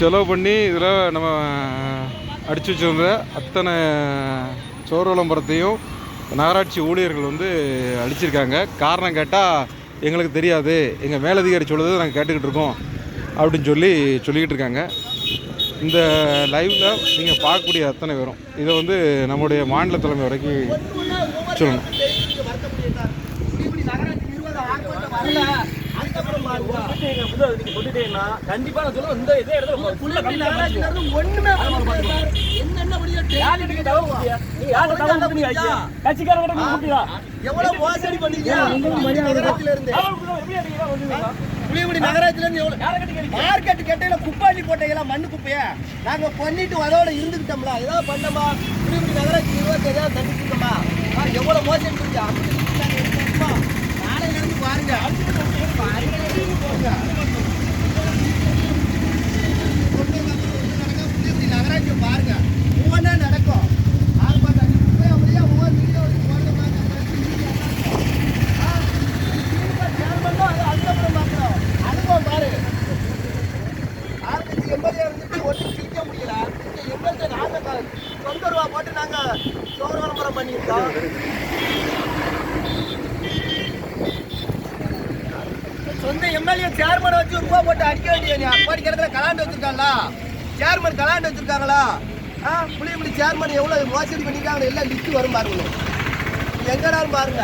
செலவு பண்ணி இதில் நம்ம அடித்து வச்சிருந்த அத்தனை சோர் விளம்பரத்தையும் நகராட்சி ஊழியர்கள் வந்து அடிச்சிருக்காங்க. காரணம் கேட்டால் எங்களுக்கு தெரியாது. எங்கள் மேலதிகாரி சொல்லுறது நாங்கள் கேட்டுக்கிட்டு இருக்கோம் அப்படின்னு சொல்லி சொல்லிக்கிட்டு இருக்காங்க. இந்த லைவில் நீங்கள் பார்க்கக்கூடிய அத்தனை பேரும். இதை வந்து நம்முடைய மாநில தலைமை வரைக்கும் சொல்லணும் நீங்க சொல்லிட்டீங்கன்னா கண்டிப்பா நான் சொல்லுவேன் இந்த இதே இடத்துல full ஆ கம்மியா இருந்துச்சு. யாரு ஐயா? கட்சிக்காரங்க கிட்ட கொடுத்தீங்களா? எவ்வளவு மோசடி பண்ணீங்க? நகரத்துல இருந்து? புளியகுடி நகராட்சில இருந்து எவ்வளவு? மார்க்கெட் கட்டையில குப்பாண்டி போட்டீங்களா? மண்ணு குப்பைய? நாங்க பண்ணிட்டு அதோட இருந்துக்கிட்டோம்ல ஏதாவது பண்ணமா? புளியகுடி நகராட்சி நிர்வாகத்தை ஏதாவது தண்டிச்சிருக்கோமா எவ்வளவு மோசடி செஞ்சா ஒன்றும் முடியல. எங்கள்கிட்ட நாங்கள் சொந்த ரூபா போட்டு நாங்கள் சோறு விளம்பரம் பண்ணியிருக்கோம். சொந்த எம்எல்ஏ சேர்மனை வச்சு ரூபா போட்டு அடிக்க வேண்டிய அப்பாடி கிடத்துல கலாண்டு வச்சிருக்காங்களா சேர்மன் கலாண்டு வச்சிருக்காங்களா? ஆ புளியபுடி சேர்மன் எவ்வளோ மோசடி பண்ணிருக்காங்க எல்லாம் லிஸ்ட் வரும் பாருங்க. எங்கடாலும் பாருங்க.